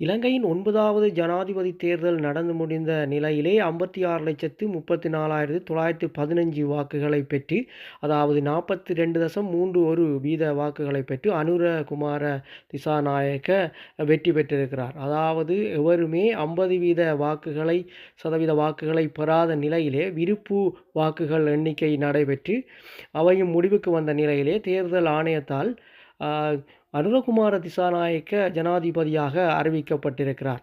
இலங்கையின் ஒன்பதாவது ஜனாதிபதி தேர்தல் நடந்து முடிந்த நிலையிலே ஐம்பத்தி ஆறு லட்சத்து முப்பத்தி நாலாயிரத்து தொள்ளாயிரத்து பதினஞ்சு வாக்குகளை பெற்று அதாவது நாற்பத்தி ரெண்டு தசம் மூன்று ஒரு வீத வாக்குகளை பெற்று அனுரகுமார திசாநாயக்க வெற்றி பெற்றிருக்கிறார். அதாவது எவருமே ஐம்பது வீத வாக்குகளை சதவீத வாக்குகளை பெறாத நிலையிலே விருப்பு வாக்குகள் எண்ணிக்கை நடைபெற்று அவையும் முடிவுக்கு வந்த நிலையிலே தேர்தல் ஆணையத்தால் அனுரகுமார திசாநாயக்க ஜனாதிபதியாக அறிவிக்கப்பட்டிருக்கிறார்.